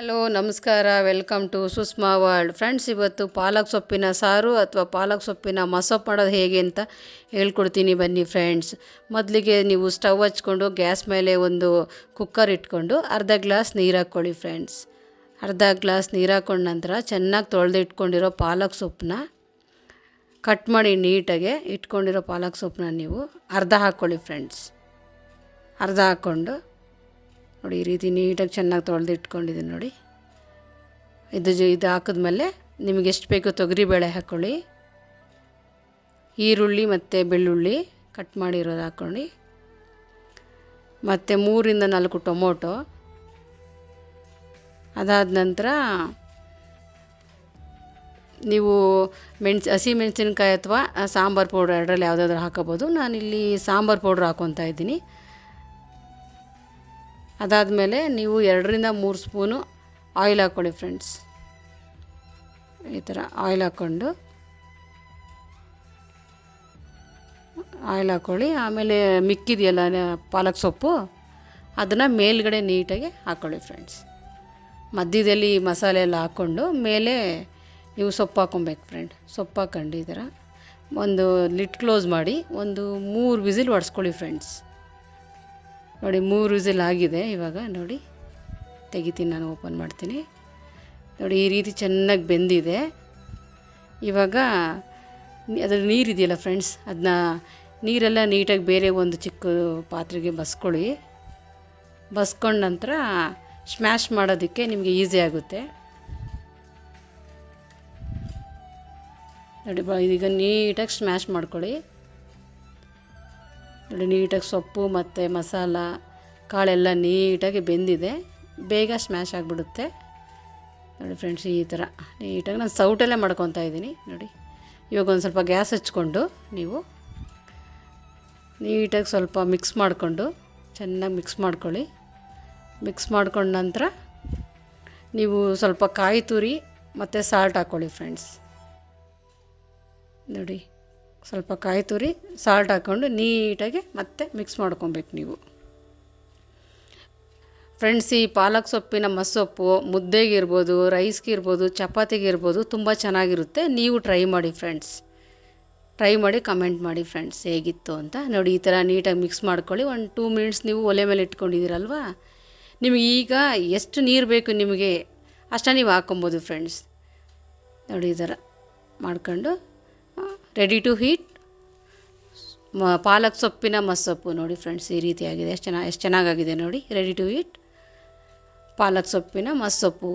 Hello, ನಮಸ್ಕಾರ. Welcome to Sushma world. Friends, ಇವತ್ತು ಪಾಲಕ್ ಸೊಪ್ಪಿನ ಸಾರು ಅಥವಾ ಪಾಲಕ್ ಸೊಪ್ಪಿನ ಮಸೊಪ್ಪು ಮಾಡೋದು ಹೇಗೆ ಅಂತ ಹೇಳ್ಕೊಡ್ತೀನಿ ಬನ್ನಿ ಫ್ರೆಂಡ್ಸ್. ಮೊದಲಿಗೆ ನೀವು ಸ್ಟವ್ ಹಚ್ಕೊಂಡು ಗ್ಯಾಸ್ ಮೇಲೆ ಒಂದು ಕುಕ್ಕರ್ ಇಟ್ಕೊಂಡು ಅರ್ಧ ಗ್ಲಾಸ್ ನೀರು ಹಾಕ್ಕೊಳ್ಳಿ ಫ್ರೆಂಡ್ಸ್. ಅರ್ಧ ಗ್ಲಾಸ್ ನೀರು ಹಾಕೊಂಡ ನಂತರ ಚೆನ್ನಾಗಿ ತೊಳೆದು ಇಟ್ಕೊಂಡಿರೋ ಪಾಲಕ್ ಸೊಪ್ಪನ್ನ ಕಟ್ ಮಾಡಿ ನೀಟಾಗೆ ಇಟ್ಕೊಂಡಿರೋ ಪಾಲಕ್ ಸೊಪ್ಪನ್ನ ನೀವು ಅರ್ಧ ಹಾಕ್ಕೊಳ್ಳಿ ಫ್ರೆಂಡ್ಸ್. ಅರ್ಧ ಹಾಕ್ಕೊಂಡು ನೋಡಿ, ಈ ರೀತಿ ನೀಟಾಗಿ ಚೆನ್ನಾಗಿ ತೊಳೆದು ಇಟ್ಕೊಂಡಿದ್ದೀನಿ ನೋಡಿ. ಇದು ಇದು ಹಾಕಿದ್ಮೇಲೆ ನಿಮಗೆ ಎಷ್ಟು ಬೇಕು ತೊಗರಿಬೇಳೆ ಹಾಕ್ಕೊಳ್ಳಿ ಈರುಳ್ಳಿ ಮತ್ತು ಬೆಳ್ಳುಳ್ಳಿ ಕಟ್ ಮಾಡಿರೋದು ಹಾಕ್ಕೊಂಡು ಮತ್ತು ಮೂರಿಂದ ನಾಲ್ಕು ಟೊಮೊಟೊ. ಅದಾದ ನಂತರ ನೀವು ಮೆಣಸು, ಹಸಿ ಮೆಣಸಿನ್ಕಾಯಿ ಅಥವಾ ಸಾಂಬಾರು ಪೌಡ್ರ್ ಎರಡರಲ್ಲಿ ಯಾವುದಾದ್ರೂ ಹಾಕೋಬೋದು ನಾನಿಲ್ಲಿ ಸಾಂಬಾರು ಪೌಡ್ರ್ ಹಾಕ್ಕೊತಾ ಇದ್ದೀನಿ. ಅದಾದಮೇಲೆ ನೀವು ಎರಡರಿಂದ ಮೂರು ಸ್ಪೂನು ಆಯಿಲ್ ಹಾಕ್ಕೊಳ್ಳಿ ಫ್ರೆಂಡ್ಸ್. ಈ ಥರ ಆಯಿಲ್ ಹಾಕ್ಕೊಂಡು ಆಯಿಲ್ ಹಾಕ್ಕೊಳ್ಳಿ. ಆಮೇಲೆ ಮಿಕ್ಕಿದೆಯಲ್ಲ ಪಾಲಕ್ ಸೊಪ್ಪು, ಅದನ್ನು ಮೇಲ್ಗಡೆ ನೀಟಾಗಿ ಹಾಕ್ಕೊಳ್ಳಿ ಫ್ರೆಂಡ್ಸ್. ಮಧ್ಯದಲ್ಲಿ ಮಸಾಲೆ ಎಲ್ಲ ಹಾಕ್ಕೊಂಡು ಮೇಲೆ ನೀವು ಸೊಪ್ಪು ಹಾಕ್ಕೊಬೇಕು ಫ್ರೆಂಡ್. ಸೊಪ್ಪು ಹಾಕ್ಕೊಂಡು ಈ ಥರ ಒಂದು ಲಿಟ್ ಕ್ಲೋಸ್ ಮಾಡಿ ಒಂದು ಮೂರು ವಿಸಿಲ್ ಹೊಡ್ಸ್ಕೊಳ್ಳಿ ಫ್ರೆಂಡ್ಸ್. ನೋಡಿ, ಮೂರು ವಿಸಿಲ್ ಆಗಿದೆ. ಇವಾಗ ನೋಡಿ, ತೆಗಿತೀನಿ, ನಾನು ಓಪನ್ ಮಾಡ್ತೀನಿ. ನೋಡಿ, ಈ ರೀತಿ ಚೆನ್ನಾಗಿ ಬೆಂದಿದೆ. ಇವಾಗ ಅದರ ನೀರಿದೆಯಲ್ಲ ಫ್ರೆಂಡ್ಸ್ ಅದನ್ನ ನೀರೆಲ್ಲ ನೀಟಾಗಿ ಬೇರೆ ಒಂದು ಚಿಕ್ಕ ಪಾತ್ರೆಗೆ ಬಸ್ಕೊಳ್ಳಿ. ಬಸ್ಕೊಂಡ ನಂತರ ಸ್ಮ್ಯಾಶ್ ಮಾಡೋದಕ್ಕೆ ನಿಮಗೆ ಈಸಿ ಆಗುತ್ತೆ. ನೋಡಿ, ಬ, ಇದೀಗ ನೀಟಾಗಿ ಸ್ಮ್ಯಾಶ್ ಮಾಡ್ಕೊಳ್ಳಿ. ನೋಡಿ, ನೀಟಾಗಿ ಸೊಪ್ಪು ಮತ್ತು ಮಸಾಲ, ಕಾಳೆಲ್ಲ ನೀಟಾಗಿ ಬೆಂದಿದೆ. ಬೇಗ ಸ್ಮ್ಯಾಶ್ ಆಗಿಬಿಡುತ್ತೆ. ನೋಡಿ ಫ್ರೆಂಡ್ಸ್ ಈ ಥರ ನೀಟಾಗಿ ನಾನು ಸೌಟಲ್ಲೇ ಮಾಡ್ಕೊತಾ ಇದ್ದೀನಿ. ನೋಡಿ, ಇವಾಗ ಒಂದು ಸ್ವಲ್ಪ ಗ್ಯಾಸ್ ಹಚ್ಕೊಂಡು ನೀವು ನೀಟಾಗಿ ಸ್ವಲ್ಪ ಮಿಕ್ಸ್ ಮಾಡಿಕೊಂಡು, ಚೆನ್ನಾಗಿ ಮಿಕ್ಸ್ ಮಾಡ್ಕೊಳ್ಳಿ. ಮಿಕ್ಸ್ ಮಾಡ್ಕೊಂಡ ನಂತರ ನೀವು ಸ್ವಲ್ಪ ಕಾಯಿ ತುರಿ ಮತ್ತು ಸಾಲ್ಟ್ ಹಾಕ್ಕೊಳ್ಳಿ ಫ್ರೆಂಡ್ಸ್ ನೋಡಿ ಸ್ವಲ್ಪ ಕಾಯಿ ತುರಿ ಸಾಲ್ಟ್ ಹಾಕ್ಕೊಂಡು ನೀಟಾಗಿ ಮತ್ತೆ ಮಿಕ್ಸ್ ಮಾಡ್ಕೊಬೇಕು ನೀವು. ಫ್ರೆಂಡ್ಸ್ ಈ ಪಾಲಕ್ ಸೊಪ್ಪಿನ ಮಸ್ಸೊಪ್ಪು ಮುದ್ದೆಗಿರ್ಬೋದು ರೈಸ್ಗಿರ್ಬೋದು ಚಪಾತಿಗಿರ್ಬೋದು ತುಂಬ ಚೆನ್ನಾಗಿರುತ್ತೆ. ನೀವು ಟ್ರೈ ಮಾಡಿ ಫ್ರೆಂಡ್ಸ್ ಟ್ರೈ ಮಾಡಿ ಕಮೆಂಟ್ ಮಾಡಿ ಫ್ರೆಂಡ್ಸ್ ಹೇಗಿತ್ತು ಅಂತ ನೋಡಿ, ಈ ಥರ ನೀಟಾಗಿ ಮಿಕ್ಸ್ ಮಾಡ್ಕೊಳ್ಳಿ. ಒಂದು ಟೂ ಮಿನಿಟ್ಸ್ ನೀವು ಒಲೆ ಮೇಲೆ ಇಟ್ಕೊಂಡಿದ್ದೀರಲ್ವ? ನಿಮಗೆ ಈಗ ಎಷ್ಟು ನೀರು ಬೇಕು ನಿಮಗೆ? ಅಷ್ಟೇ ನೀವು ಹಾಕ್ಕೊಬೋದು ಫ್ರೆಂಡ್ಸ್ ನೋಡಿ ಈ ಥರ ಮಾಡ್ಕೊಂಡು ರೆಡಿ ಟು ಹೀಟ್. ಮ, ಪಾಲಕ್ ಸೊಪ್ಪಿನ ಮಸೊಪ್ಪು ನೋಡಿ ಫ್ರೆಂಡ್ಸ್, ಈ ರೀತಿಯಾಗಿದೆ. ಎಷ್ಟು ಚೆನ್ನಾಗಿ ಎಷ್ಟು ಚೆನ್ನಾಗಾಗಿದೆ ನೋಡಿ. ರೆಡಿ ಟು ಈಟ್ ಪಾಲಕ್ ಸೊಪ್ಪಿನ ಮಸೊಪ್ಪು